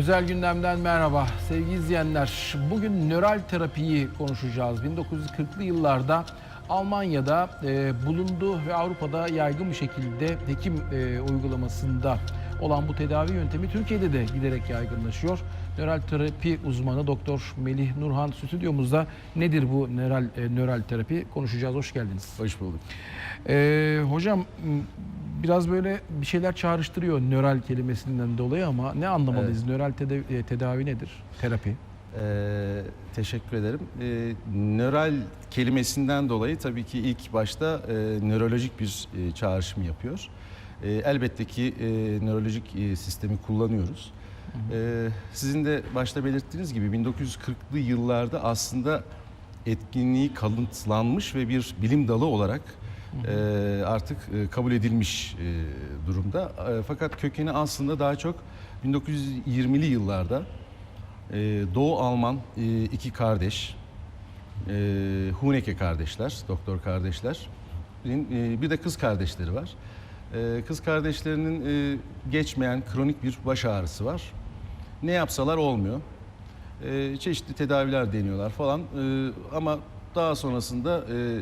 Özel gündemden merhaba sevgili izleyenler. Bugün nöral terapiyi konuşacağız. 1940'lı yıllarda Almanya'da e, bulundu ve Avrupa'da yaygın bir şekilde hekim e, uygulamasında olan bu tedavi yöntemi Türkiye'de de giderek yaygınlaşıyor. Nöral terapi uzmanı Doktor Melih Nurhan stüdyomuzda. Nedir bu nöral e, nöral terapi? Konuşacağız. Hoş geldiniz. Hoş bulduk. Ee, hocam biraz böyle bir şeyler çağrıştırıyor nöral kelimesinden dolayı ama ne anlamalıyız? Nöral tedavi, e, tedavi nedir? Terapi. Ee, teşekkür ederim. Ee, nöral kelimesinden dolayı tabii ki ilk başta e, nörolojik bir e, çağrışım yapıyor. E, elbette ki e, nörolojik e, sistemi kullanıyoruz. E, sizin de başta belirttiğiniz gibi 1940'lı yıllarda aslında etkinliği kanıtlanmış ve bir bilim dalı olarak e, artık e, kabul edilmiş e, durumda. E, fakat kökeni aslında daha çok 1920'li yıllarda e, Doğu Alman e, iki kardeş, e, Huneke kardeşler, doktor kardeşler, e, bir de kız kardeşleri var. E, kız kardeşlerinin e, geçmeyen kronik bir baş ağrısı var. Ne yapsalar olmuyor. E, çeşitli tedaviler deniyorlar falan E, ama daha sonrasında e,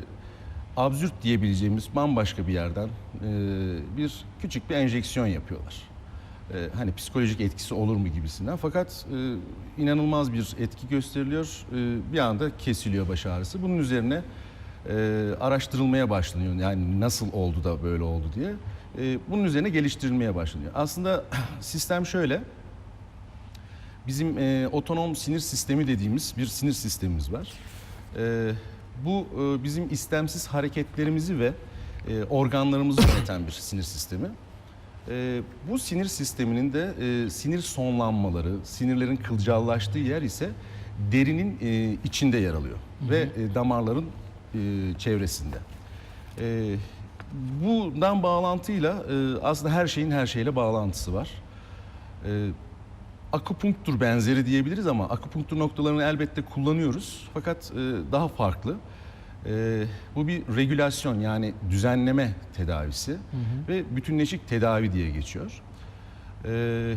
absürt diyebileceğimiz bambaşka bir yerden e, bir küçük bir enjeksiyon yapıyorlar. E, hani psikolojik etkisi olur mu gibisinden. Fakat e, inanılmaz bir etki gösteriliyor. E, bir anda kesiliyor baş ağrısı. Bunun üzerine e, araştırılmaya başlanıyor. Yani nasıl oldu da böyle oldu diye. E, bunun üzerine geliştirilmeye başlanıyor. Aslında sistem şöyle. Bizim e, otonom sinir sistemi dediğimiz bir sinir sistemimiz var. E, bu e, bizim istemsiz hareketlerimizi ve e, organlarımızı yöneten bir sinir sistemi. E, bu sinir sisteminin de e, sinir sonlanmaları, sinirlerin kılcallaştığı yer ise derinin e, içinde yer alıyor ve e, damarların e, çevresinde. E, bundan bağlantıyla e, aslında her şeyin her şeyle bağlantısı var. E, akupunktur benzeri diyebiliriz ama akupunktur noktalarını elbette kullanıyoruz fakat e, daha farklı. E, bu bir regülasyon yani düzenleme tedavisi ve bütünleşik tedavi diye geçiyor. E,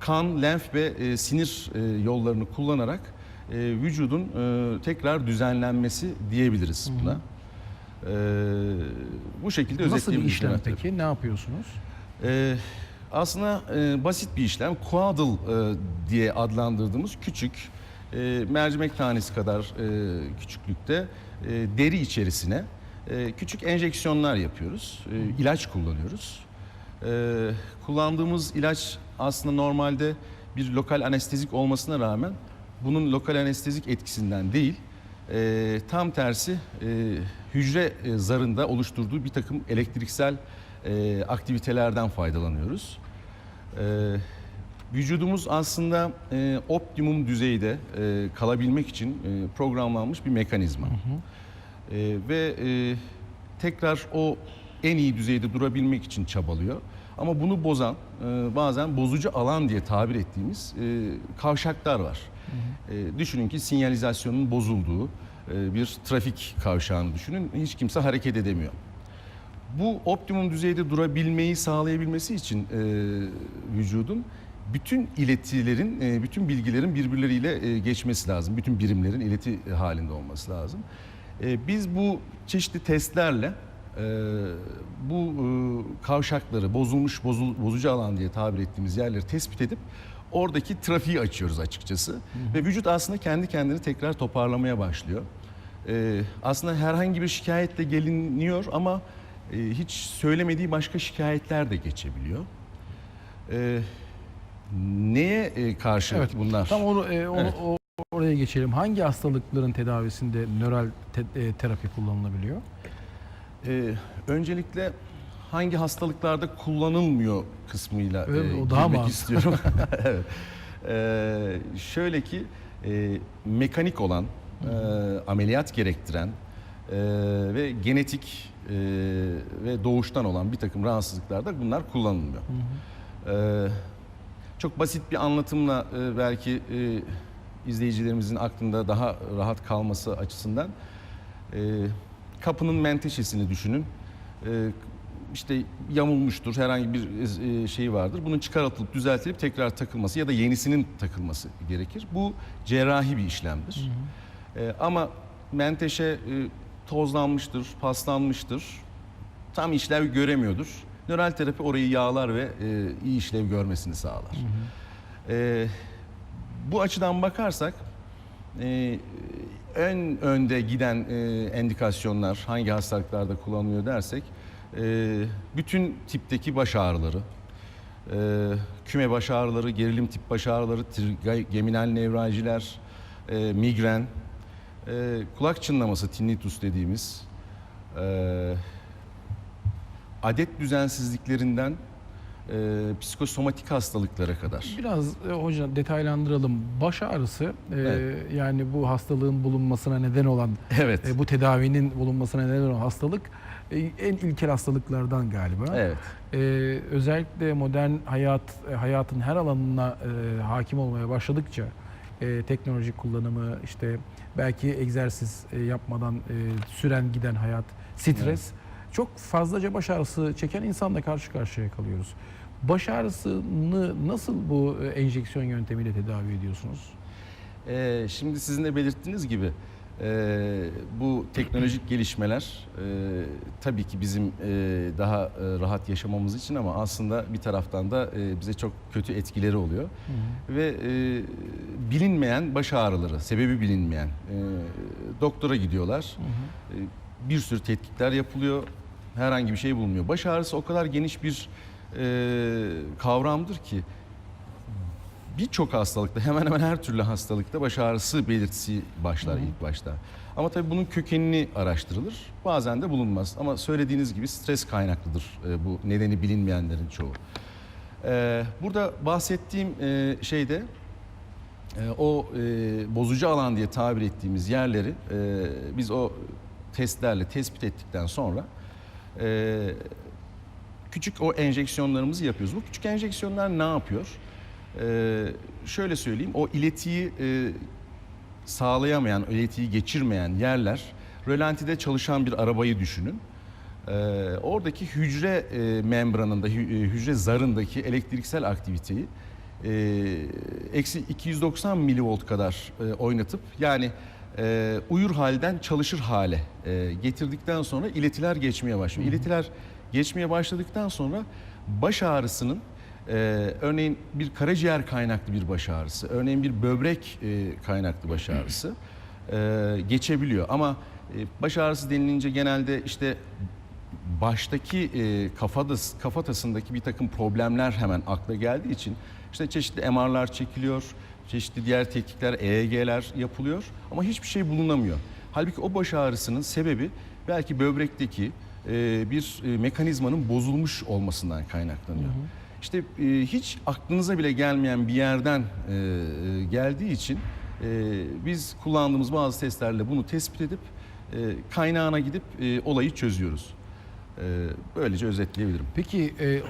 kan, lenf ve e, sinir e, yollarını kullanarak e, vücudun e, tekrar düzenlenmesi diyebiliriz buna. E, bu şekilde Nasıl bir işlem peki? Ne yapıyorsunuz? Ee, aslında e, basit bir işlem. Quaddle e, diye adlandırdığımız küçük e, mercimek tanesi kadar e, küçüklükte e, deri içerisine e, küçük enjeksiyonlar yapıyoruz. E, ilaç kullanıyoruz. E, kullandığımız ilaç aslında normalde bir lokal anestezik olmasına rağmen bunun lokal anestezik etkisinden değil, e, tam tersi e, hücre e, zarında oluşturduğu bir takım elektriksel e, aktivitelerden faydalanıyoruz. E, vücudumuz aslında e, optimum düzeyde e, kalabilmek için e, programlanmış bir mekanizma. E, ve e, tekrar o en iyi düzeyde durabilmek için çabalıyor. Ama bunu bozan, e, bazen bozucu alan diye tabir ettiğimiz e, kavşaklar var. E, düşünün ki sinyalizasyonun bozulduğu e, bir trafik kavşağını düşünün. Hiç kimse hareket edemiyor. Bu optimum düzeyde durabilmeyi sağlayabilmesi için e, vücudun bütün iletilerin, e, bütün bilgilerin birbirleriyle e, geçmesi lazım. Bütün birimlerin ileti halinde olması lazım. E, biz bu çeşitli testlerle e, bu e, kavşakları, bozulmuş, bozul, bozucu alan diye tabir ettiğimiz yerleri tespit edip oradaki trafiği açıyoruz açıkçası. Ve vücut aslında kendi kendini tekrar toparlamaya başlıyor. E, aslında herhangi bir şikayetle geliniyor ama e, hiç söylemediği başka şikayetler de geçebiliyor. E, neye e, karşı Evet, bunlar? Tam onu, e, onu Evet. o- oraya geçelim. Hangi hastalıkların tedavisinde nöral te- e, terapi kullanılabiliyor? E, öncelikle hangi hastalıklarda kullanılmıyor kısmıyla Evet, e, o daha girmek mantıklı. istiyorum. evet. E, şöyle ki e, mekanik olan, e, ameliyat gerektiren e, ve genetik e, ve doğuştan olan bir takım rahatsızlıklarda bunlar kullanılmıyor. E, çok basit bir anlatımla e, belki e, izleyicilerimizin aklında daha rahat kalması açısından e, kapının menteşesini düşünün. E, işte yamulmuştur, herhangi bir şey vardır. Bunun çıkartılıp düzeltilip tekrar takılması ya da yenisinin takılması gerekir. Bu cerrahi bir işlemdir. E, ama menteşe e, tozlanmıştır, paslanmıştır. Tam işlev göremiyordur. Nöral terapi orayı yağlar ve e, iyi işlev görmesini sağlar. E, bu açıdan bakarsak e, en önde giden e, endikasyonlar hangi hastalıklarda kullanılıyor dersek e, bütün tipteki baş ağrıları, e, küme baş ağrıları, gerilim tip baş ağrıları, trigeminal nevraljiler, e, migren, e, kulak çınlaması tinnitus dediğimiz e, adet düzensizliklerinden e, psikosomatik hastalıklara kadar. Biraz e, hocam detaylandıralım. Baş ağrısı e, Evet. yani bu hastalığın bulunmasına neden olan, Evet. e, bu tedavinin bulunmasına neden olan hastalık e, en ilkel hastalıklardan galiba. Evet. E, özellikle modern hayat e, hayatın her alanına e, hakim olmaya başladıkça e, teknoloji kullanımı işte belki egzersiz e, yapmadan e, süren giden hayat, stres çok fazlaca baş ağrısı çeken insanla karşı karşıya kalıyoruz. Baş ağrısını nasıl bu e, enjeksiyon yöntemiyle tedavi ediyorsunuz? Ee, şimdi sizin de belirttiğiniz gibi e, bu teknolojik gelişmeler e, tabii ki bizim e, daha e, rahat yaşamamız için ama aslında bir taraftan da e, bize çok kötü etkileri oluyor. Ve e, bilinmeyen baş ağrıları, sebebi bilinmeyen e, doktora gidiyorlar. E, bir sürü tetkikler yapılıyor. Herhangi bir şey bulunmuyor. Baş ağrısı o kadar geniş bir e, kavramdır ki birçok hastalıkta hemen hemen her türlü hastalıkta baş ağrısı belirtisi başlar ilk başta. Ama tabii bunun kökenini araştırılır. Bazen de bulunmaz. Ama söylediğiniz gibi stres kaynaklıdır e, bu nedeni bilinmeyenlerin çoğu. E, burada bahsettiğim e, şeyde e, o e, bozucu alan diye tabir ettiğimiz yerleri e, biz o testlerle tespit ettikten sonra e, küçük o enjeksiyonlarımızı yapıyoruz. Bu küçük enjeksiyonlar ne yapıyor? Ee, şöyle söyleyeyim, o iletiyi e, sağlayamayan, iletiyi geçirmeyen yerler, rölantide çalışan bir arabayı düşünün. Ee, oradaki hücre e, membranında, hü- e, hücre zarındaki elektriksel aktiviteyi e, eksi 290 milivolt kadar e, oynatıp yani e, uyur halden çalışır hale e, getirdikten sonra iletiler geçmeye başlıyor. İletiler geçmeye başladıktan sonra baş ağrısının e, örneğin bir karaciğer kaynaklı bir baş ağrısı, örneğin bir böbrek e, kaynaklı baş ağrısı e, geçebiliyor. Ama e, baş ağrısı denilince genelde işte baştaki e, kafadas, kafatasındaki bir takım problemler hemen akla geldiği için işte çeşitli MR'lar çekiliyor, çeşitli diğer tetkikler, EEG'ler yapılıyor ama hiçbir şey bulunamıyor. Halbuki o baş ağrısının sebebi belki böbrekteki e, bir e, mekanizmanın bozulmuş olmasından kaynaklanıyor. İşte e, hiç aklınıza bile gelmeyen bir yerden e, e, geldiği için e, biz kullandığımız bazı testlerle bunu tespit edip e, kaynağına gidip e, olayı çözüyoruz. E, böylece özetleyebilirim. Peki e, e,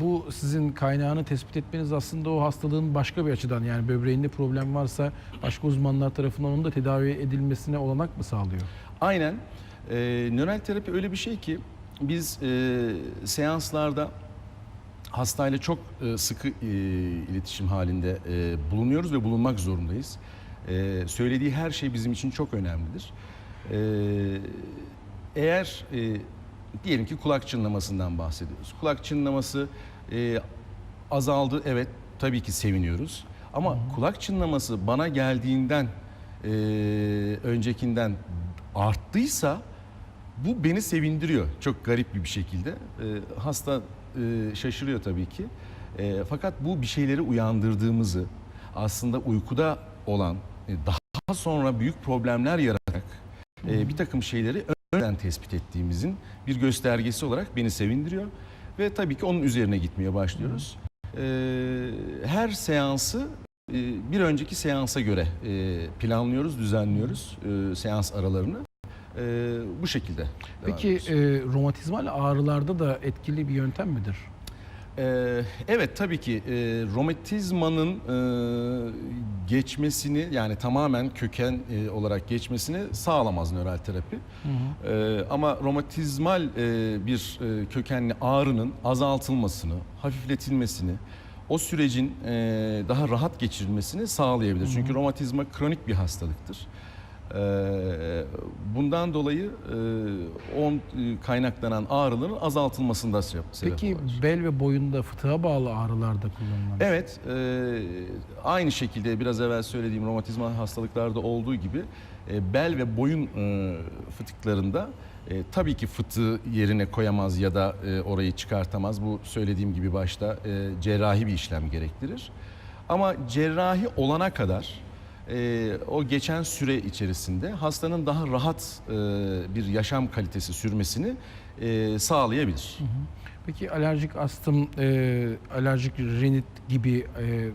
bu sizin kaynağını tespit etmeniz aslında o hastalığın başka bir açıdan yani böbreğinde problem varsa başka uzmanlar tarafından onun da tedavi edilmesine olanak mı sağlıyor? Aynen. E, nöral terapi öyle bir şey ki biz e, seanslarda hastayla çok e, sıkı e, iletişim halinde e, bulunuyoruz ve bulunmak zorundayız. E, söylediği her şey bizim için çok önemlidir. E, eğer e, diyelim ki kulak çınlamasından bahsediyoruz. Kulak çınlaması e, azaldı evet tabii ki seviniyoruz. Ama kulak çınlaması bana geldiğinden e, öncekinden arttıysa bu beni sevindiriyor çok garip bir şekilde. E, hasta e, şaşırıyor tabii ki. E, fakat bu bir şeyleri uyandırdığımızı aslında uykuda olan e, daha sonra büyük problemler yaratarak bir takım şeyleri önceden tespit ettiğimizin bir göstergesi olarak beni sevindiriyor. Ve tabii ki onun üzerine gitmeye başlıyoruz. Her seansı bir önceki seansa göre planlıyoruz, düzenliyoruz seans aralarını. E, bu şekilde. Peki e, romatizmal ağrılarda da etkili bir yöntem midir? Ee, evet tabii ki e, romatizmanın e, geçmesini yani tamamen köken e, olarak geçmesini sağlamaz nöral terapi. Ee, ama romatizmal e, bir e, kökenli ağrının azaltılmasını, hafifletilmesini, o sürecin e, daha rahat geçirilmesini sağlayabilir. Çünkü romatizma kronik bir hastalıktır. Ee, bundan dolayı e, on e, kaynaklanan ağrıların azaltılmasında se- sebep Peki olur. bel ve boyunda fıtığa bağlı ağrılarda kullanılan. Evet, e, aynı şekilde biraz evvel söylediğim romatizmal hastalıklarda olduğu gibi bel ve boyun fıtıklarında e, tabii ki fıtığı yerine koyamaz ya da e, orayı çıkartamaz. Bu söylediğim gibi başta e, cerrahi bir işlem gerektirir. Ama cerrahi olana kadar e, o geçen süre içerisinde hastanın daha rahat e, bir yaşam kalitesi sürmesini e, sağlayabilir. Peki alerjik astım, e, alerjik rinit gibi e,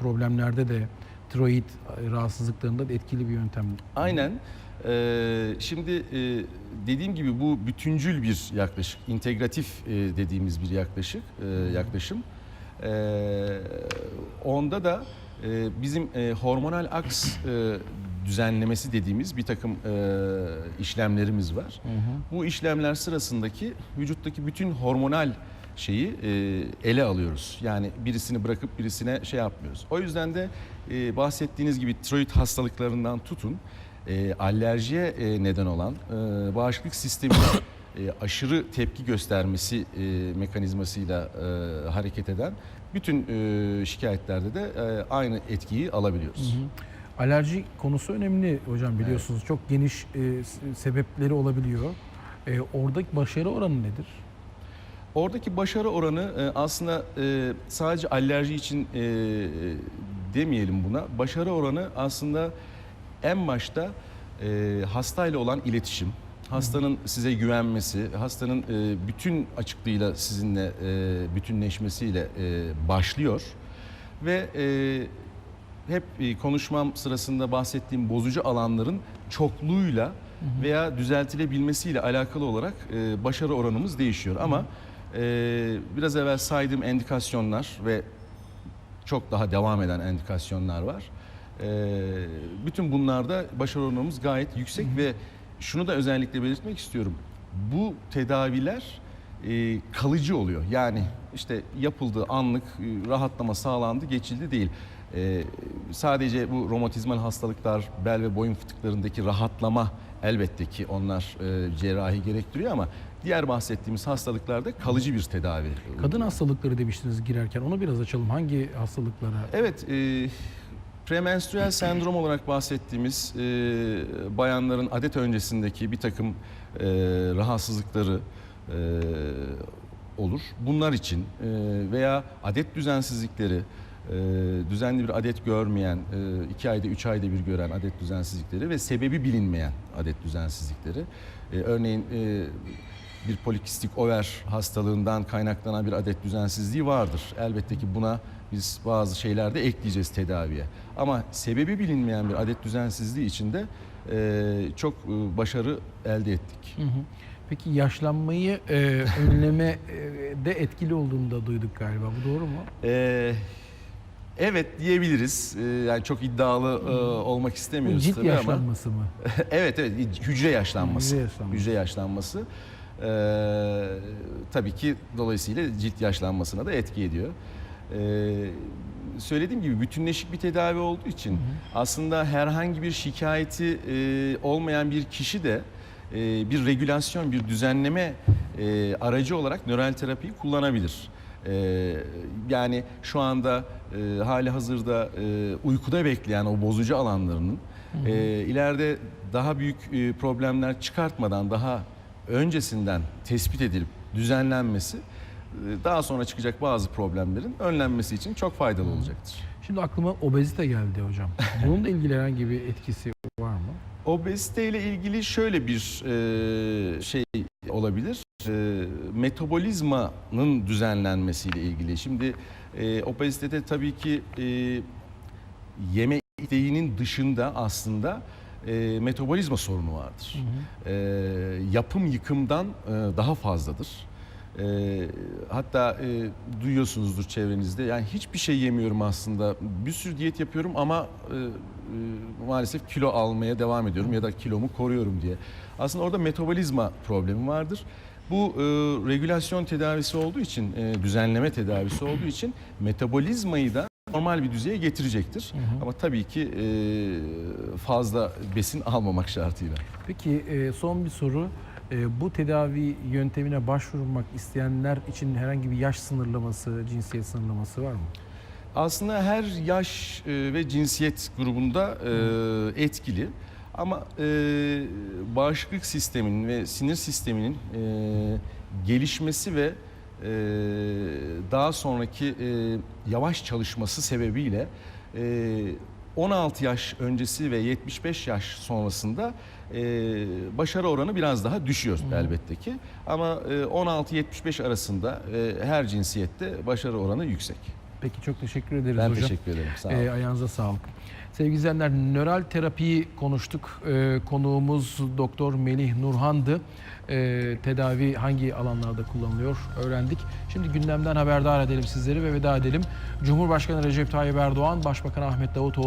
problemlerde de tiroid e, rahatsızlıklarında da etkili bir yöntem. Aynen. Ee, şimdi e, dediğim gibi bu bütüncül bir yaklaşık, integratif e, dediğimiz bir yaklaşık, e, yaklaşım. Ee, onda da e, bizim e, hormonal aks e, düzenlemesi dediğimiz bir takım e, işlemlerimiz var. Bu işlemler sırasındaki vücuttaki bütün hormonal şeyi e, ele alıyoruz. Yani birisini bırakıp birisine şey yapmıyoruz. O yüzden de e, bahsettiğiniz gibi tiroid hastalıklarından tutun e, alerjiye e, neden olan e, bağışıklık sisteminin e, aşırı tepki göstermesi e, mekanizmasıyla e, hareket eden bütün e, şikayetlerde de e, aynı etkiyi alabiliyoruz. Alerji konusu önemli hocam biliyorsunuz. Çok geniş e, sebepleri olabiliyor. E, oradaki başarı oranı nedir? Oradaki başarı oranı e, aslında e, sadece alerji için e, demeyelim buna. Başarı oranı aslında en başta e, hastayla olan iletişim, hastanın size güvenmesi, hastanın e, bütün açıklığıyla sizinle e, bütünleşmesiyle e, başlıyor ve e, hep e, konuşmam sırasında bahsettiğim bozucu alanların çokluğuyla veya düzeltilebilmesiyle alakalı olarak e, başarı oranımız değişiyor. Ama e, biraz evvel saydığım endikasyonlar ve çok daha devam eden endikasyonlar var. E, bütün bunlarda başarı oranımız gayet yüksek ve şunu da özellikle belirtmek istiyorum. Bu tedaviler e, kalıcı oluyor. Yani işte yapıldığı anlık e, rahatlama sağlandı, geçildi değil. E, sadece bu romatizmal hastalıklar, bel ve boyun fıtıklarındaki rahatlama elbette ki onlar e, cerrahi gerektiriyor ama diğer bahsettiğimiz hastalıklarda kalıcı bir tedavi. Kadın hastalıkları demiştiniz girerken. Onu biraz açalım. Hangi hastalıklara? Evet, e, premenstrüel sendrom olarak bahsettiğimiz e, bayanların adet öncesindeki bir takım e, rahatsızlıkları e, olur. Bunlar için e, veya adet düzensizlikleri, e, düzenli bir adet görmeyen, e, iki ayda üç ayda bir gören adet düzensizlikleri ve sebebi bilinmeyen adet düzensizlikleri. E, örneğin e, bir polikistik over hastalığından kaynaklanan bir adet düzensizliği vardır. Elbette ki buna biz bazı şeyler de ekleyeceğiz tedaviye. Ama sebebi bilinmeyen bir adet düzensizliği için de e, çok e, başarı elde ettik. Hı hı. Peki yaşlanmayı e, önleme e, de etkili olduğunu da duyduk galiba. Bu doğru mu? E, evet diyebiliriz. E, yani çok iddialı e, olmak istemiyoruz cilt tabii ama. yaşlanması mı? evet evet hücre yaşlanması. Hücre yaşlanması. Hücre yaşlanması. Ee, tabii ki dolayısıyla cilt yaşlanmasına da etki ediyor. Ee, söylediğim gibi bütünleşik bir tedavi olduğu için aslında herhangi bir şikayeti e, olmayan bir kişi de e, bir regülasyon, bir düzenleme e, aracı olarak nöral terapiyi kullanabilir. Ee, yani şu anda e, hali hazırda e, uykuda bekleyen o bozucu alanlarının e, ileride daha büyük e, problemler çıkartmadan daha öncesinden tespit edilip düzenlenmesi daha sonra çıkacak bazı problemlerin önlenmesi için çok faydalı olacaktır. Şimdi aklıma obezite geldi hocam. Bununla ilgili herhangi bir etkisi var mı? Obezite ile ilgili şöyle bir e, şey olabilir. E, metabolizmanın düzenlenmesiyle ilgili. Şimdi e, obezitede tabii ki e, yeme isteğinin dışında aslında e, metabolizma sorunu vardır. E, yapım yıkımdan e, daha fazladır. E, hatta e, duyuyorsunuzdur çevrenizde. Yani hiçbir şey yemiyorum aslında. Bir sürü diyet yapıyorum ama e, e, maalesef kilo almaya devam ediyorum ya da kilomu koruyorum diye. Aslında orada metabolizma problemi vardır. Bu e, regülasyon tedavisi olduğu için, e, düzenleme tedavisi olduğu için metabolizmayı da normal bir düzeye getirecektir. Ama tabii ki e, fazla besin almamak şartıyla. Peki e, son bir soru. E, Bu tedavi yöntemine başvurmak isteyenler için herhangi bir yaş sınırlaması, cinsiyet sınırlaması var mı? Aslında her yaş e, ve cinsiyet grubunda e, etkili. Ama e, bağışıklık sisteminin ve sinir sisteminin e, gelişmesi ve e, daha sonraki e, yavaş çalışması sebebiyle e, 16 yaş öncesi ve 75 yaş sonrasında e, başarı oranı biraz daha düşüyor elbette ki. Ama e, 16-75 arasında e, her cinsiyette başarı oranı yüksek. Peki çok teşekkür ederiz Ben hocam. teşekkür ederim. Sağ olun. E, ayağınıza sağlık. Sevgili izleyenler, nöral terapiyi konuştuk. E, konuğumuz Doktor Melih Nurhan'dı. E, tedavi hangi alanlarda kullanılıyor öğrendik. Şimdi gündemden haberdar edelim sizleri ve veda edelim. Cumhurbaşkanı Recep Tayyip Erdoğan, Başbakan Ahmet Davutoğlu